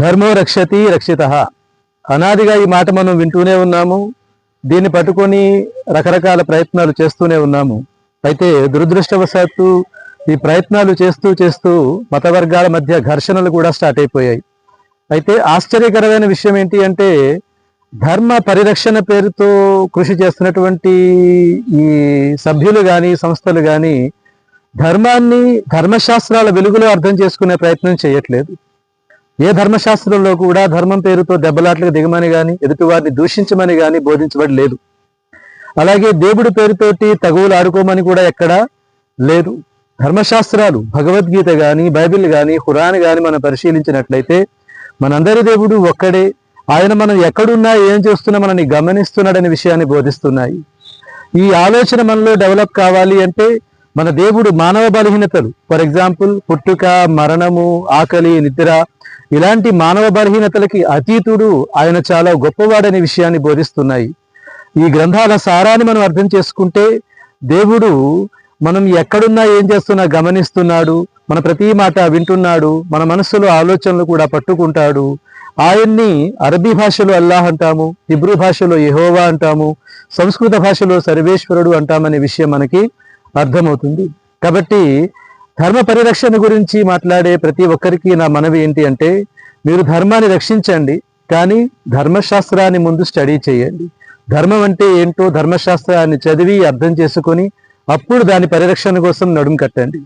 ధర్మో రక్షతి రక్షిత. అనాదిగా ఈ మాట మనం వింటూనే ఉన్నాము. దీన్ని పట్టుకొని రకరకాల ప్రయత్నాలు చేస్తూనే ఉన్నాము. అయితే దురదృష్టవశాత్తు ఈ ప్రయత్నాలు చేస్తూ చేస్తూ మత వర్గాల మధ్య ఘర్షణలు కూడా స్టార్ట్ అయిపోయాయి. అయితే ఆశ్చర్యకరమైన విషయం ఏంటి అంటే ధర్మ పరిరక్షణ పేరుతో కృషి చేస్తున్నటువంటి ఈ సభ్యులు కానీ సంస్థలు కానీ ధర్మాన్ని ధర్మశాస్త్రాల వెలుగులో అర్థం చేసుకునే ప్రయత్నం చేయట్లేదు. ఏ ధర్మశాస్త్రంలో కూడా ధర్మం పేరుతో దెబ్బలాట్లకు దిగమని గాని ఎదుటివారిని దూషించమని గాని బోధించబడలేదు అలాగే దేవుడి పేరుతోటి తగువులు ఆడుకోమని కూడా ఎక్కడా లేదు. ధర్మశాస్త్రాలు భగవద్గీత గాని బైబిల్ గాని హురాన్ గాని మనం పరిశీలించినట్లయితే మనందరి దేవుడు ఒక్కడే. ఆయన మనం ఎక్కడున్నా ఏం చేస్తున్నా మనని గమనిస్తున్నాడనే విషయాన్ని బోధిస్తున్నాయి. ఈ ఆలోచన మనలో డెవలప్ కావాలి అంటే మన దేవుడు మానవ బలహీనతలు. ఫర్ ఎగ్జాంపుల్ పుట్టుక మరణము ఆకలి నిద్ర ఇలాంటి మానవ బలహీనతలకి అతీతుడు ఆయన చాలా గొప్పవాడనే విషయాన్ని బోధిస్తున్నాయి. ఈ గ్రంథాల సారాన్ని మనం అర్థం చేసుకుంటే దేవుడు మనం ఎక్కడున్నా ఏం చేస్తున్నా గమనిస్తున్నాడు మన ప్రతి మాట వింటున్నాడు మన మనస్సులో ఆలోచనలు కూడా పట్టుకుంటాడు. ఆయన్ని అరబీ భాషలో అల్లాహ్ అంటాము హిబ్రూ భాషలో యహోవా అంటాము సంస్కృత భాషలో సర్వేశ్వరుడు అంటామనే విషయం మనకి అర్థమవుతుంది. కాబట్టి ధర్మ పరిరక్షణ గురించి మాట్లాడే ప్రతి ఒక్కరికి నా మనవి ఏంటి అంటే మీరు ధర్మాన్ని రక్షించండి కానీ ధర్మశాస్త్రాన్ని ముందు స్టడీ చేయండి. ధర్మం అంటే ఏంటో ధర్మశాస్త్రాన్ని చదివి అర్థం చేసుకొని అప్పుడు దాని పరిరక్షణ కోసం నడుం కట్టండి.